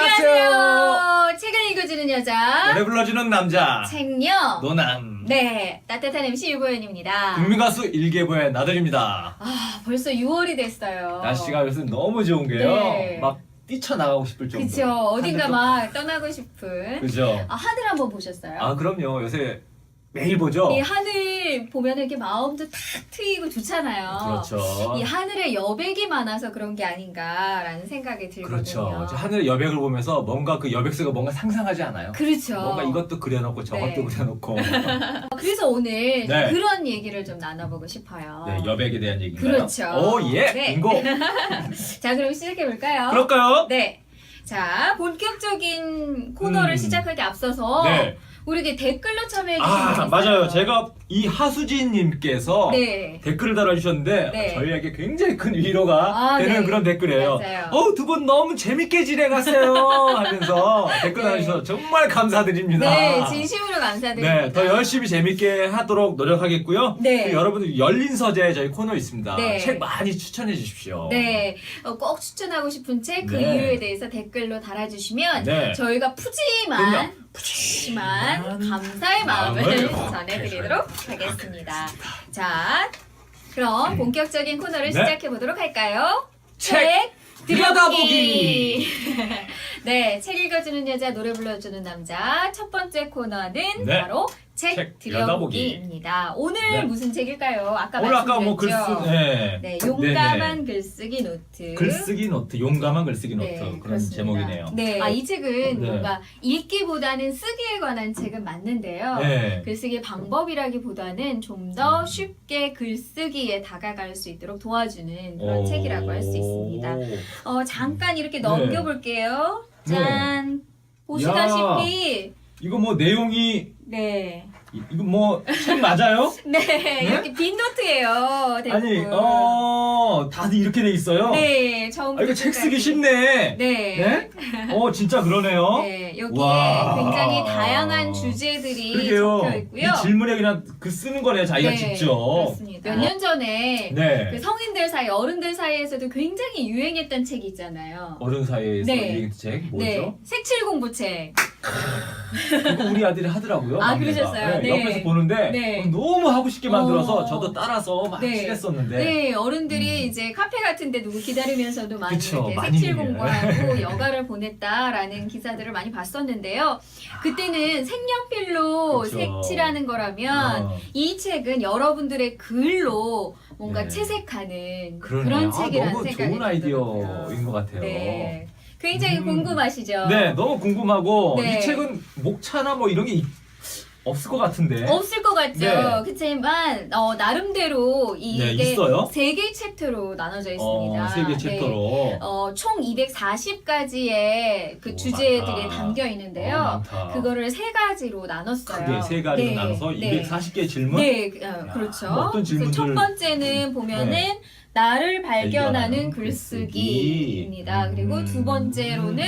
안녕하세요. 책을 읽어주는 여자. 노래 불러주는 남자 책녀. 노남 네, 따뜻한 MC 유보연입니다. 국민 가수 일개보의 나들입니다. 아, 벌써 6월이 됐어요. 날씨가 요새 너무 좋은 게요. 네. 막 뛰쳐나가고 싶을 정도. 그쵸. 어딘가 하늘도- 막 떠나고 싶은. 그죠. 아, 하늘 한번 보셨어요? 아 그럼요. 요새 매일 보죠. 이 하늘 보면 이렇게 마음도 탁 트이고 좋잖아요. 그렇죠. 이 하늘에 여백이 많아서 그런 게 아닌가라는 생각이 들거든요. 그렇죠. 이제 하늘의 여백을 보면서 뭔가 그 여백새가 뭔가 상상하지 않아요? 그렇죠. 뭔가 이것도 그려놓고 저것도 네. 그려놓고 그래서 오늘 좀 네. 그런 얘기를 좀 나눠보고 싶어요. 네, 여백에 대한 얘기인가요? 그렇죠. 오 예. 네. 빙고. 자, 그럼 시작해 볼까요? 그럴까요? 네. 자, 본격적인 코너를 음. 시작하기 앞서서 네. 우리에게 댓글로 참여해 주신 아 맞아요. 제가 이 하수진님께서 네. 댓글을 달아주셨는데 네. 저희에게 굉장히 큰 위로가 아, 되는 네. 그런 댓글이에요. 맞아요. 어우 두 분 너무 재밌게 지내갔어요 하면서 댓글 네. 달아주셔서 정말 감사드립니다. 네, 진심으로 감사드립니다. 네, 더 열심히 재밌게 하도록 노력하겠고요. 네. 그리고 여러분들 열린 서재 저희 코너 있습니다. 네. 책 많이 추천해 주십시오. 네, 어, 꼭 추천하고 싶은 책 그 네. 이유에 대해서 댓글로 달아주시면 네. 저희가 푸짐한 그럼요. 푸짐한 감사의 마음을 마음을 전해드리도록 하겠습니다. 자, 그럼 본격적인 코너를 네. 시작해 보도록 할까요? 책 들여다보기. 네, 책 읽어주는 여자, 노래 불러주는 남자. 첫 번째 코너는 네. 바로 책, 책 들여다보기입니다. 오늘 네. 무슨 책일까요? 아까 오늘 아까 뭐 말씀드렸죠. 글쓰 네. 네, 용감한 네네. 글쓰기 노트. 글쓰기 노트, 용감한 글쓰기 노트 네, 그런 그렇습니다. 제목이네요. 네. 아, 이 책은 네. 뭔가 읽기보다는 쓰기 에 관한 책은 맞는데요. 네. 글쓰기 방법이라기보다는 좀 더 쉽게 글쓰기에 다가갈 수 있도록 도와주는 그런 오. 책이라고 할 수 있습니다. 어, 잠깐 이렇게 넘겨볼게요. 네. 짠! 보시다시피, 이거 뭐 내용이 네. 이- 이거 뭐 책 맞아요? 네, 이렇게 빈 노트예요. 대부분. 아니, 어, 다들 이렇게 돼 있어요. 네, 처음부터 아, 이거 책 쓰기 끝까지. 쉽네. 네. 네? 어, 진짜 그러네요. 네, 여기에 와. 굉장히 다양한 주제들이 그러게요. 적혀 있고요. 이 그냥 그 쓰는 거네요, 자기가 네, 직접. 그렇습니다. 몇 년 전에 네. 그 성인들 사이, 어른들 사이에서도 굉장히 유행했던 책이 있잖아요. 어른 사이에서 네. 읽은 책 뭐죠? 네, 색칠 공부책. 그거 우리 아들이 하더라고요. 아, 막내가. 그러셨어요? 네. 옆에서 보는데 네. 너무 하고 싶게 만들어서 어. 저도 따라서 막 네. 칠했었는데. 네, 어른들이 음. 이제 카페 같은 데 누구 기다리면서도 많이 그쵸, 이렇게 많이 색칠. 공부하고 여가를 보냈다라는 기사들을 많이 봤었는데요. 그때는 색연필로 그쵸. 색칠하는 거라면 어. 이 책은 여러분들의 글로 뭔가 네. 채색하는 그러네. 그런 아, 책이라는 너무 생각이 좋은 아이디어인. 것 같아요. 네. 굉장히 음. 궁금하시죠? 네, 너무 궁금하고 네. 이 책은 목차나 뭐 이런 게 있- 없을 것 같은데. 없을 것 같죠. 네. 그렇지만 어, 나름대로 네, 이게 있어요? 세개 챕터로 나눠져 있습니다. 어, 세개 네. 챕터로. 어, 총 240가지의 그 오, 주제들이 많다. 담겨 어, 있는데요. 많다. 그거를 세 가지로 나눴어요. 크게 세 가지로 네, 나눠서 네. 240개 질문. 네, 어, 야, 그렇죠. 뭐 어떤 그래서 첫 질문들- 번째는 보면은 네. 나를 발견하는 글쓰기입니다. 글쓰기. 그리고 음. 두 번째로는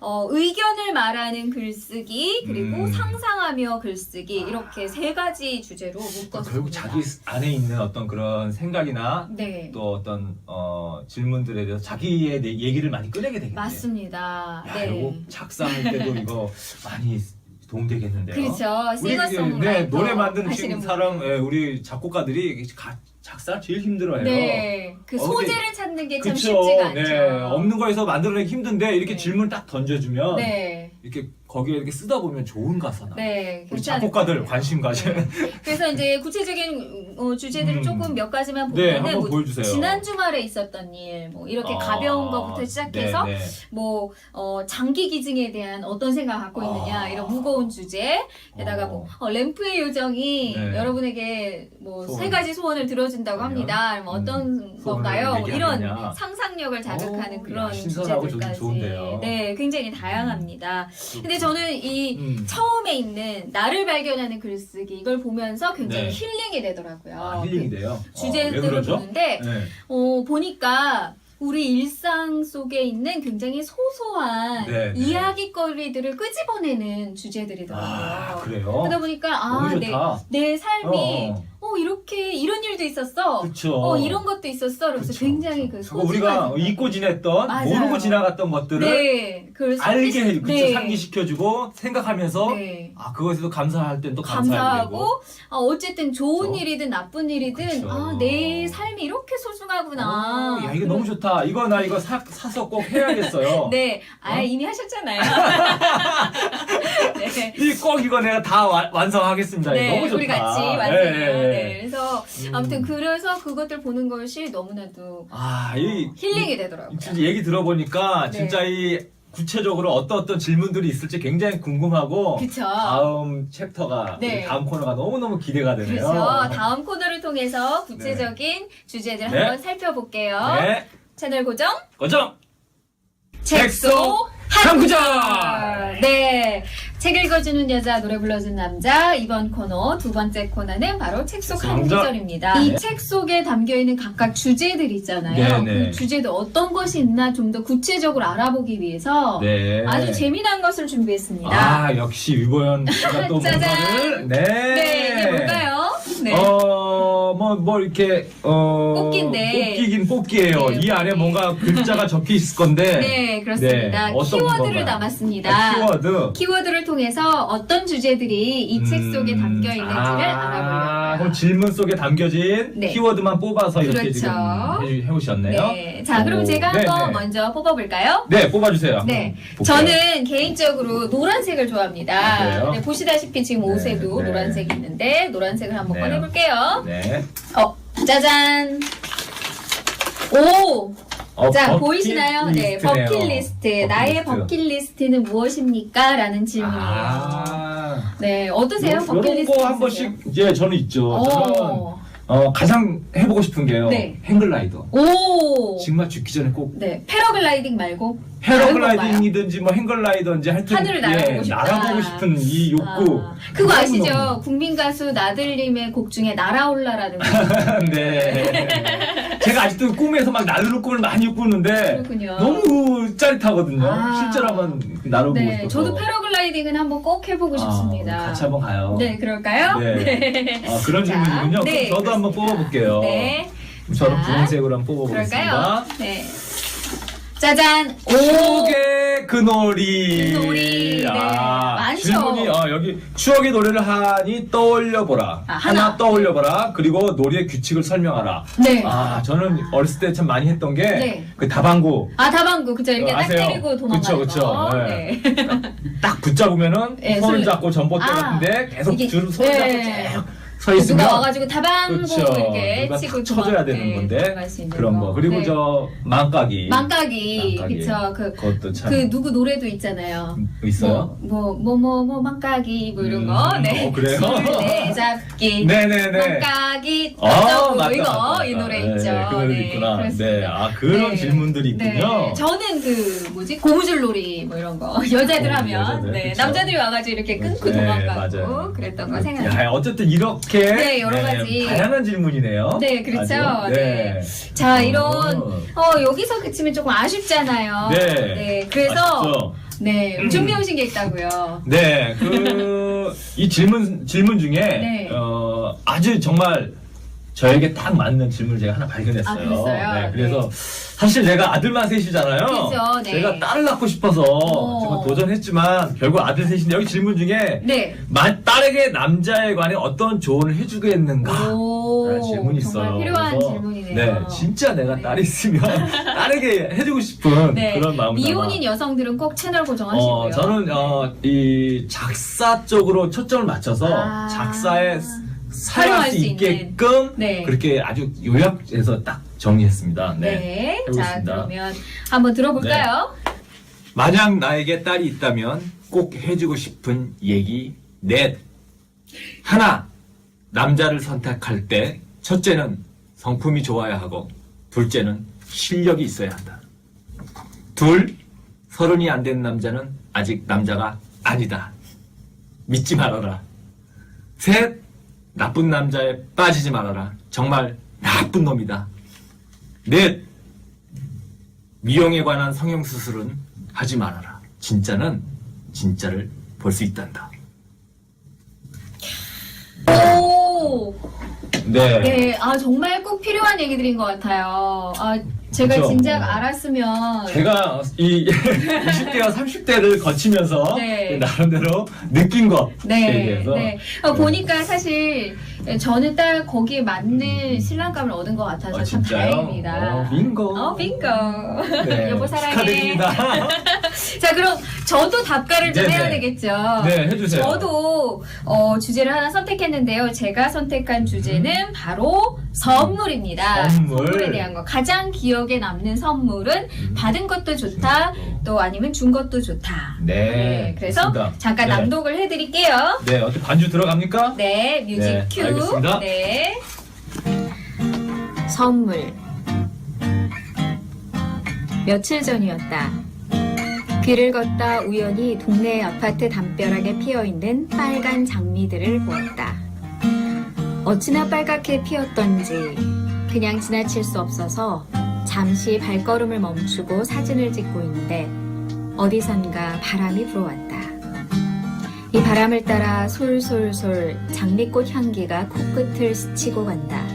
어, 의견을 말하는 글쓰기 그리고 음. 상상하며 글쓰기 이렇게 세 가지 주제로 묶었습니다. 결국 자기 안에 있는 어떤 그런 생각이나 네. 또 어떤 어, 질문들에 대해서 자기의 내- 얘기를 많이 꺼내게 되겠네요. 맞습니다. 야, 네. 이거 착상할 때도 이거 많이 도움되겠는데요. 그렇죠. 싱어송라이터 네, 노래 만드는 하시는 지금 분. 사람 예, 우리 작곡가들이 가- 작사 제일 힘들어해요. 네, 그 어, 소재를 찾는 게 참 그쵸. 쉽지가 않죠. 네, 없는 거에서 만들어내기 힘든데 이렇게 네. 질문 딱 던져주면 네, 이렇게 거기에 이렇게 쓰다 보면 좋은 가사나. 네, 우리 작곡가들. 관심 가져. 네. 그래서 이제 구체적인 어, 주제들을 음. 조금 몇 가지만 네, 보면은 한번 뭐 보여주세요. 지난 주말에 있었던 일, 뭐 이렇게 아, 가벼운 것부터 시작해서 네, 네. 뭐 어, 장기 기증에 대한 어떤 생각 을 갖고 있느냐 아. 이런 무거운 주제, 게다가 뭐 어, 램프의 요정이 네. 여러분에게 뭐 소원. 세 가지 소원을 들어준다고? 합니다. 뭐 어떤 음, 건가요? 뭐 이런. 상상력을 자극하는 오, 그런 야, 신선하고 좋- 주제들까지. 좋은데요. 네, 굉장히 다양합니다. 근데 저는 이 음. 처음에 있는 나를 발견하는 글쓰기 이걸 보면서 굉장히 네. 힐링이 되더라고요. 아, 힐링이 돼요. 그 주제들을 어, 왜 그러죠? 보는데 네. 어, 보니까 우리 일상 속에 있는 굉장히 소소한 네, 네. 이야기거리들을 끄집어내는 주제들이더라고요. 아, 그래요? 그러다 보니까 아, 너무 내, 좋다. 내 삶이 어, 어. 어, 어 이렇게 이런 일도 있었어. 그쵸. 어 이런 것도 있었어. 그래서 그쵸. 굉장히 그 그거 우리가 잊고 지냈던 맞아요. 모르고 지나갔던 것들을 네, 그걸 알게 상기시- 해, 그쵸, 네. 상기시켜주고 생각하면서 네. 아 그것에도 감사할 땐 또 감사하게 되고 감사하고 어, 어쨌든 좋은 그쵸. 일이든 나쁜 일이든 그쵸. 아, 내 삶이 이렇게 소중하구나. 어, 야 이거 너무 좋다. 이거 나 이거 사, 사서 꼭 해야겠어요. 네, 아 어? 이미 하셨잖아요. 네. 이꼭 이거 내가 다 와- 완성하겠습니다. 이거 네, 너무 좋다. 우리 같이 완성해요. 예, 예, 예. 네, 그래서 음. 아무튼 그래서 그것들 보는 것이 너무나도 아, 이 힐링이 이- 되더라고요. 진짜 얘기 들어보니까 네. 진짜 이 구체적으로 어떤 어떤 질문들이 있을지 굉장히 궁금하고 그쵸. 다음 챕터가 네. 다음 코너가 너무 너무 기대가 되네요. 그렇죠. 다음 코너를 통해서 구체적인 주제들 네. 한번 살펴볼게요. 네, 채널 고정. 고정. 책속한 구절. 네. 책 읽어주는 여자, 노래 불러주는 남자. 이번 코너, 두 번째 코너는 바로 책 속한 남자. 구절입니다. 네. 이 책 속에 담겨 있는 각각 주제들 있잖아요. 네, 네. 그 주제도 어떤 것이 있나 좀 더 구체적으로 알아보기 위해서 네. 아주 재미난 것을 준비했습니다. 아 역시 유보연 씨가 또 짜잔. 뭔가를 네. 네, 이게 뭘까요? 네. 어, 뭐, 뭐, 이렇게, 어. 뽑기인데. 뽑기긴 뽑기예요. 네, 이 안에 뽑기. 뭔가 글자가 적혀 있을 건데. 네, 그렇습니다. 네, 어떤 키워드를 건가요? 담았습니다. 아, 키워드. 키워드를 통해서 어떤 주제들이 이 책 속에 음, 담겨 있는지를 아, 알아보려고요. 질문 속에 담겨진 네. 키워드만 뽑아서 이렇게 그렇죠. 지금 해, 해오셨네요. 네. 자, 그럼 오, 제가 네, 한번 네. 먼저 뽑아볼까요? 네, 뽑아주세요. 네. 볼게요. 저는 개인적으로 노란색을 좋아합니다. 아, 그래요? 네, 보시다시피 지금 네, 옷에도 네. 노란색이 있는데 노란색을 한번 네. 꺼내볼게요. 네. 어, 짜잔. 오! 어, 자, 버킷 보이시나요? 네, 리스트네요. 버킷리스트. 나의 버킷리스트. 버킷리스트는 무엇입니까? 라는 질문이에요. 아. 네, 어떠세요? 요- 요런 버킷리스트. 거한 번씩, 예, 저는 있죠. 저는, 오. 어, 가장 해보고 싶은 게요. 네. 행글라이더. 오. 정말 죽기 전에 꼭 네, 패러글라이딩 말고 패러글라이딩이든지 뭐 행글라이더인지 하여튼 하늘을 날아보고 싶다. 날아보고 싶은 이 욕구. 아, 그거 아시죠? 국민 가수 나들님의 곡 중에 날아올라라는 곡. 네. 제가 아직도 꿈에서 막 날르는 꿈을 많이 꾸는데 그렇군요. 너무 짜릿하거든요. 아. 실제로 한번 날아보고 네, 싶어서. 저도 패러글라이딩은 한번 꼭 해보고 아, 싶습니다. 같이 한번 가요. 네, 그럴까요? 네. 아, 그런 자, 질문이군요. 네, 그럼 저도 한번 그렇습니다. 뽑아볼게요. 네, 저는 자, 분홍색으로 한번 뽑아보겠습니다. 그럴까요? 네. 짜잔! 오! 추억의 그 놀이. 그 놀이, 네. 많죠. 질문이 어, 여기 추억의 노래를 하니 떠올려보라. 아, 하나. 하나. 떠올려보라. 그리고 놀이의 규칙을 설명하라. 네. 아, 저는 어렸을 때 참 많이 했던 게 네. 그 다방구 아, 다방구. 그죠? 이렇게 어, 딱 아세요? 때리고 도망가는 그쵸, 그쵸. 거. 네. 네. 딱 붙잡으면은 네, 손을 손을- 잡고 전봇대 아, 같은데 계속 이게- 줄 손을 네. 잡고 쭉 서 있으면 누가 와가지고 다방구 그쵸. 이렇게 누가 치고 탁 쳐줘야 되는 네, 건데 그런 거. 그리고 네. 저. 망까기. 망까기. 그쵸. 그, 그것도 참 그 누구 노래도 있잖아요. 있어요. 뭐, 뭐, 뭐, 뭐, 뭐 이런 거. 음, 네. 어, 그래요? 네, 잡기. 네네네. 망까기, 어, 어쩌고, 맞다, 이거, 맞다, 이 노래 맞다. 있죠. 네, 그 노래 있구나. 그렇습니다. 네, 아, 그런 네. 질문들이 있군요. 네, 저는 그, 뭐지, 고무줄 놀이, 뭐 이런 거. 여자들 어, 하면. 여자들, 네, 그쵸. 남자들이 와가지고 이렇게 끊고 네, 도망가고. 맞아요. 그랬던 거 생각나요. 야, 어쨌든 이렇게 네, 여러 가지. 다양한 질문이네요. 네, 그렇죠. 아주. 네. 자, 이런, 어. 어, 여기서 그치면 조금 아쉽잖아요. 네. 그래서, 아쉽죠? 네, 준비해 오신 게 있다고요. 네, 그, 이 질문, 질문 중에, 네. 어, 아주 정말 저에게 딱 맞는 질문을 제가 하나 발견했어요. 아, 그랬어요? 네, 그래서 사실 내가 아들만 셋이잖아요. 그죠, 네. 제가 딸을 낳고 싶어서 정말 도전했지만 결국 아들 셋인데 여기 질문 중에 네. 마- 딸에게 남자에 관해 어떤 조언을 해주겠는가? 오, 라는 질문이 있어요. 정말 필요한 그래서 질문이네요. 네, 진짜 내가 네. 딸이 있으면 딸에게 해주고 싶은 네. 그런 마음 미혼인 여성들은 꼭 채널 고정하시고요. 어, 저는 어, 이 작사 쪽으로 초점을 맞춰서 아. 작사에 사용할 수수 있게끔 네. 그렇게 아주 요약해서 딱 정리했습니다. 네. 네. 자, 해보겠습니다. 그러면 한번 들어볼까요? 만약 나에게 딸이 있다면 꼭 해주고 싶은 얘기 넷. 하나, 남자를 선택할 때 첫째는 성품이 좋아야 하고 둘째는 실력이 있어야 한다. 둘, 서른이 안 된 남자는 아직 남자가 아니다. 믿지 말아라. 셋, 나쁜 남자에 빠지지 말아라. 정말 나쁜 놈이다. 넷, 미용에 관한 성형수술은 하지 말아라. 진짜는 진짜를 볼 수 있단다. 오, 네. 네, 아 정말 꼭 필요한 얘기들인 것 같아요. 아 제가 그쵸. 진작 알았으면 제가 이 20대와 30대를 거치면서 네. 나름대로 느낀 것 네, 대해서 네. 어, 보니까 사실 저는 딱 거기에 맞는 신랑감을 얻은 것 같아서 어, 참 진짜요? 다행입니다. 어, 빙고. 어, 빙고. 네, 여보 사랑해. 축하드립니다. 자, 그럼 저도 답가를 좀 네네. 해야 되겠죠. 네, 해주세요. 저도 어, 주제를 하나 선택했는데요. 제가 선택한 주제는 바로 선물입니다. 선물. 에 대한 거. 가장 기억에 남는 선물은 음. 받은 것도 좋다, 또 아니면 준 것도 좋다. 네. 그래서 좋습니다. 잠깐 네. 낭독을 해드릴게요. 네, 어떻게 반주 들어갑니까? 네, 뮤직 네, 큐. 알겠습니다. 네. 선물. 며칠 전이었다. 길을 걷다 우연히 동네 아파트 담벼락에 피어 있는 빨간 장미들을 보았다. 어찌나 빨갛게 피었던지 그냥 지나칠 수 없어서 잠시 발걸음을 멈추고 사진을 찍고 있는데 어디선가 바람이 불어왔다. 이 바람을 따라 솔솔솔 장미꽃 향기가 코끝을 스치고 간다.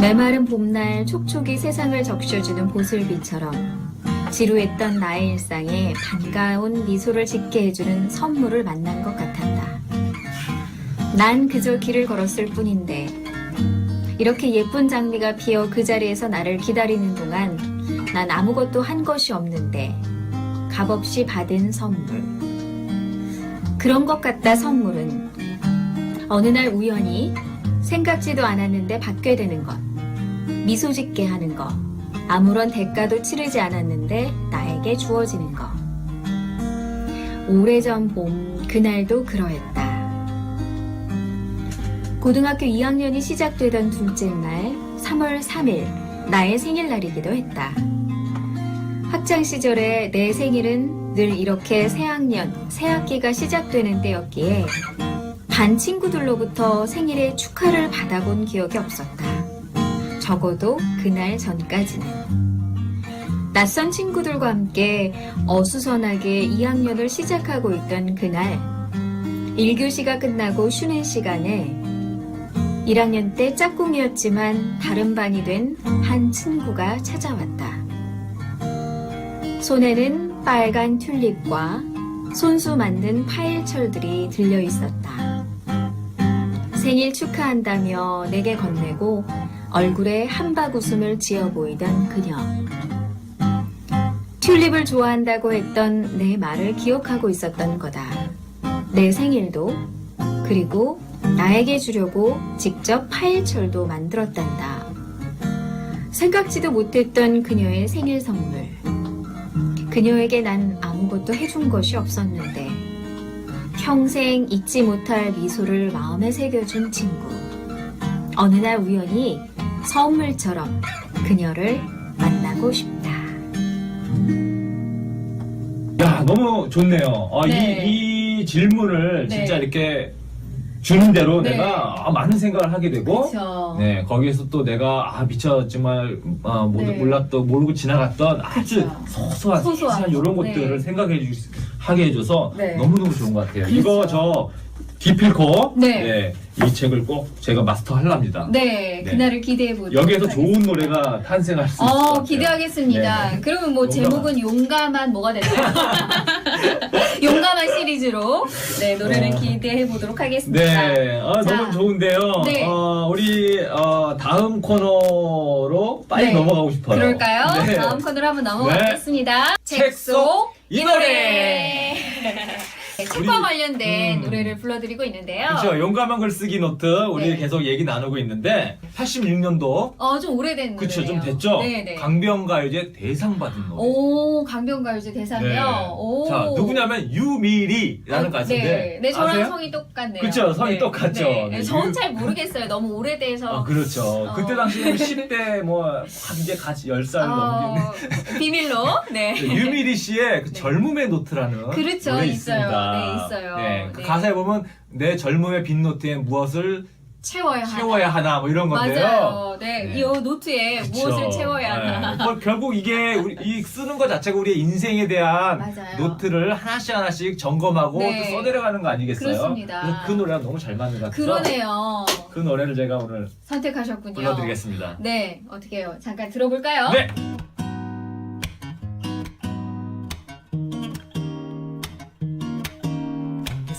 메마른 봄날 촉촉이 세상을 적셔주는 보슬비처럼 지루했던 나의 일상에 반가운 미소를 짓게 해주는 선물을 만난 것 같았다. 난 그저 길을 걸었을 뿐인데 이렇게 예쁜 장미가 피어 그 자리에서 나를 기다리는 동안 난 아무것도 한 것이 없는데 값없이 받은 선물. 그런 것 같다 선물은 어느 날 우연히 생각지도 않았는데 받게 되는 것 미소 짓게 하는 것 아무런 대가도 치르지 않았는데 나에게 주어지는 것 오래전 봄 그날도 그러했다. 고등학교 2학년이 시작되던 둘째 날 3월 3일 나의 생일날이기도 했다. 학창 시절에 내 생일은 늘 이렇게 새학년, 새학기가 시작되는 때였기에 반 친구들로부터 생일에 축하를 받아본 기억이 없었다. 적어도 그날 전까지는. 낯선 친구들과 함께 어수선하게 2학년을 시작하고 있던 그날, 1교시가 끝나고 쉬는 시간에 1학년 때 짝꿍이었지만 다른 반이 된 한 친구가 찾아왔다. 손에는 빨간 튤립과 손수 만든 파일철들이 들려 있었다. 생일 축하한다며 내게 건네고 얼굴에 한박 웃음을 지어 보이던 그녀. 튤립을 좋아한다고 했던 내 말을 기억하고 있었던 거다. 내 생일도, 그리고 나에게 주려고 직접 파일철도 만들었단다. 생각지도 못했던 그녀의 생일 선물. 그녀에게 난 아무것도 해준 것이 없었는데 평생 잊지 못할 미소를 마음에 새겨준 친구. 어느 날 우연히 선물처럼 그녀를 만나고 싶다. 야, 너무 좋네요. 아, 네. 이, 이 질문을 네. 진짜 이렇게 주는 대로 네. 내가 아, 많은 생각을 하게 되고, 그렇죠. 네, 거기에서 또 내가, 아, 미처 정말, 아, 모- 네. 몰랐던, 모르고 지나갔던 아주 그쵸. 소소한, 소소한 이런 거. 것들을 네. 생각해 주, 하게 해줘서 네. 너무너무 좋은 것 같아요. 그렇죠. 이거 저, 기필코, 네. 이 책을 꼭 제가 마스터 하랍니다. 네, 네. 그날을 기대해 보도록 여기에서 좋은 하겠습니다. 노래가 탄생할 수 있을 것 어, 같아요. 기대하겠습니다. 네. 그러면 뭐 용감한. 제목은 용감한 뭐가 되나요? 용감한 시리즈로 네, 노래를 어. 기대해 보도록 하겠습니다. 네, 아, 자, 너무 좋은데요. 네. 어, 우리 어, 다음 코너로 빨리 네. 넘어가고 싶어요. 그럴까요? 네. 다음 코너로 한번 넘어가겠습니다. 책 속 이 노래. 네, 책과 관련된 음. 노래를 불러드리고 있는데요. 그렇죠. 용감한 글쓰기 노트 우리 네. 계속 얘기 나누고 있는데 86년도 어, 좀 오래된 그쵸 노래네요. 좀 됐죠. 네 네. 강변가요제 대상 받은 노래. 오, 강변가요제 대상이요. 네. 오. 자 누구냐면 유미리라는 어, 가수인데 네, 네 저랑 아세요? 성이 똑같네요. 그쵸, 성이 똑같죠. 네. 네, 저는 유- 잘 모르겠어요. 너무 오래돼서. 아 그렇죠. 어. 그때 당시에는 10대 뭐막 이제 같이 10살 넘긴 어, 비밀로. 네. 네, 유미리 씨의 그 네. 젊음의 노트라는 그렇죠. 노래 있어요. 있습니다. 네, 있어요. 네, 그 네. 가사에 보면 내 젊음의 빈 노트에 무엇을 채워야 하나. 채워야 하나 뭐 이런 건데요. 맞아요. 네, 네. 이 노트에 그쵸. 무엇을 채워야 하나. 네. 뭐 결국 이게 우리 이 쓰는 것 자체가 우리의 인생에 대한 맞아요. 노트를 하나씩 하나씩 점검하고 네. 또 써내려가는 거 아니겠어요? 그렇습니다. 그래서 그 노래가 너무 잘 맞는 것 같아서 그러네요. 그 노래를 제가 오늘 선택하셨군요. 불러드리겠습니다. 네, 어떻게 해요? 잠깐 들어볼까요? 네.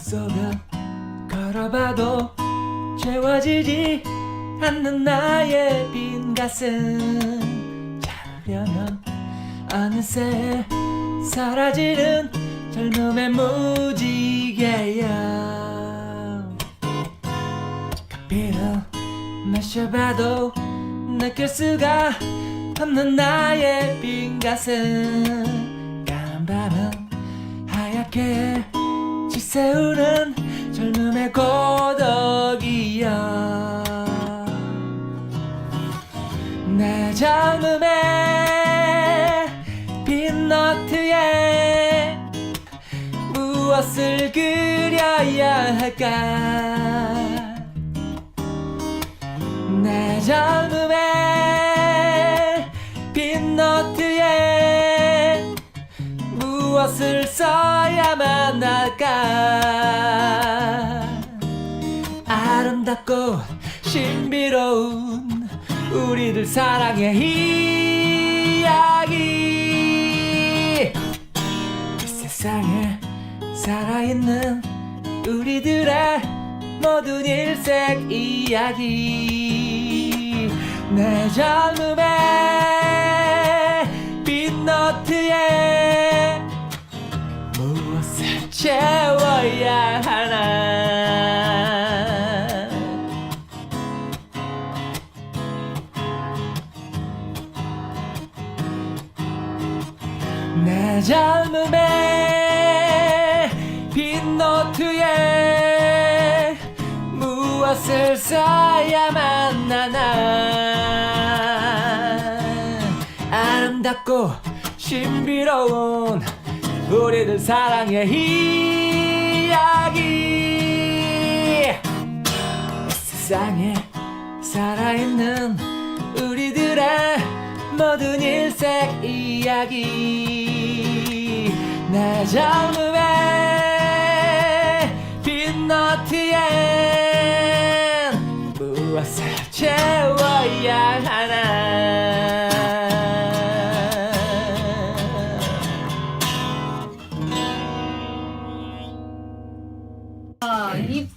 속을 걸어봐도 채워지지 않는 나의 빈 가슴. 잡으려면 어느새 사라지는 젊음의 무지개야. 커피를 마셔봐도 느낄 수가 없는 나의 빈 가슴. 까만 밤은 하얗게 지새우는 젊음의 고독이여 내 젊음의 빈노트에 무엇을 그려야 할까? 내 젊음의 빈노트에 무엇을 써 할까 아름답고 신비로운 우리들 사랑의 이야기. 이 세상에 살아있는 우리들의 모든 일색 이야기. 내 젊음의 무엇을 채워야 하나. 내 젊음의 빈노트에 무엇을 써야만 하나. 아름답고 신비로운 우리들 사랑의 이야기. 이 세상에 살아있는 우리들의 모든 일색 이야기. 내 젊음의 빈노트엔 무엇을 채워야 하나 이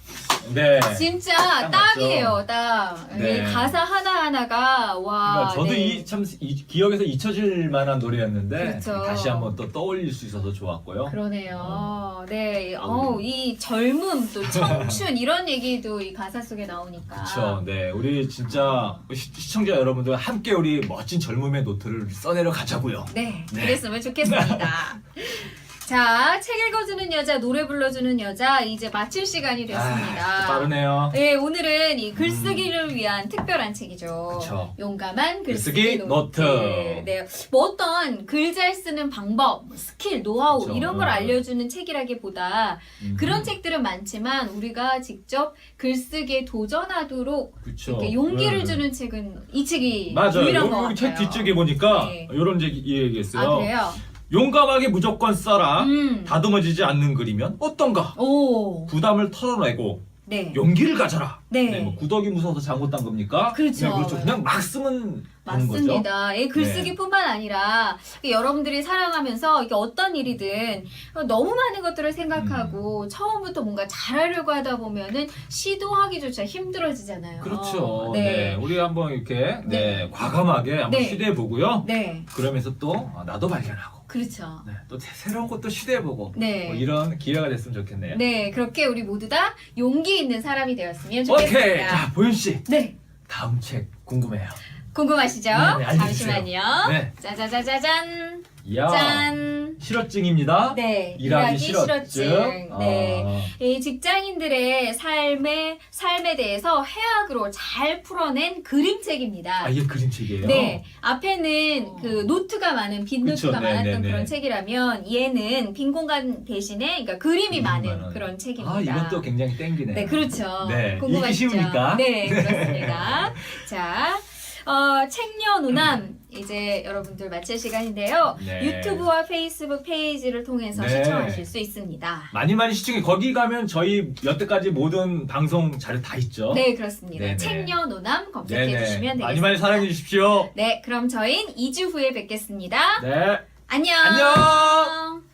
네. 진짜 딱 딱이에요, 딱. 네. 이 가사 하나하나가, 와. 그러니까 저도 네. 이 참 기억에서 잊혀질 만한 노래였는데 그렇죠. 다시 한번 또 떠올릴 수 있어서 좋았고요. 그러네요. 네. 어우, 이 젊음, 또 청춘, 이런 얘기도 이 가사 속에 나오니까. 그렇죠. 네, 우리 진짜 시, 시청자 여러분들 함께 우리 멋진 젊음의 노트를 써내려 가자고요. 네, 네. 그랬으면 좋겠습니다. 자, 책 읽어주는 여자, 노래 불러주는 여자, 이제 마칠 시간이 됐습니다. 아, 빠르네요. 네, 오늘은 이 글쓰기를 위한 특별한 책이죠. 그쵸. 용감한 글쓰기, 글쓰기 노트. 노트. 네, 뭐 어떤 글 잘 쓰는 방법, 뭐 스킬, 노하우 그쵸. 이런 걸 음. 알려주는 책이라기보다 음. 그런 책들은 많지만 우리가 직접 글쓰기에 도전하도록 그쵸. 이렇게 용기를 네. 주는 책은 이 책이 맞아요. 유일한 것 같아요. 뒷쪽에 보니까 네. 이런 얘기 얘기했어요. 아 그래요? 용감하게 무조건 써라. 음. 다듬어지지 않는 글이면 어떤가? 오. 부담을 털어내고 네. 용기를 가져라. 네. 뭐 구더기 무서워서 단 겁니까? 그렇죠. 네, 그렇죠. 그냥 막 쓰면 되는 거죠. 네. 맞습니다. 이 글쓰기뿐만 아니라 여러분들이 살아가면서 이게 어떤 일이든 너무 많은 것들을 음. 생각하고 처음부터 뭔가 잘하려고 하다 보면은 시도하기조차 힘들어지잖아요. 그렇죠. 네. 네. 우리 한번 이렇게 네, 네. 과감하게 한번 네. 시도해 보고요. 네. 그러면서 또 어, 나도 발견하고 그렇죠. 네, 또 새- 새로운 것도 시도해 보고 네. 뭐 이런 기회가 됐으면 좋겠네요. 네, 그렇게 우리 모두 다 용기 있는 사람이 되었으면 좋겠습니다. 오케이. 자, 보윤 씨. 네. 다음 책 궁금해요. 궁금하시죠? 네, 네. 잠시만요. 네. 짜자자자잔. 이야. 짠. 실어증입니다. 네, 일하기 실어증. 실어증. 네. 아. 이 직장인들의 삶의 삶에 대해서 해학으로 잘 풀어낸 그림책입니다. 아, 이게 그림책이에요? 네, 앞에는 그 노트가 많은 빈 그쵸, 노트가 네, 많았던 네, 네. 그런 책이라면 얘는 빈 공간 대신에 그러니까 그림이 많은 많은. 그런 책입니다. 아, 이것도 굉장히 땡기네요. 네, 그렇죠. 네, 궁금하시죠? 읽기 쉬우니까. 네, 그렇습니다. 자, 어, 책녀 누남 이제 여러분들 마칠 시간인데요. 네. 유튜브와 페이스북 페이지를 통해서 네. 시청하실 수 있습니다. 많이 많이 시청해. 거기 가면 저희 여태까지 모든 방송 자료 다 있죠? 네, 그렇습니다. 네네. 책녀 누남 검색해 네네. 주시면 되겠습니다. 많이 많이 사랑해 주십시오. 네, 그럼 저희는 2주 후에 뵙겠습니다. 네. 안녕. 안녕!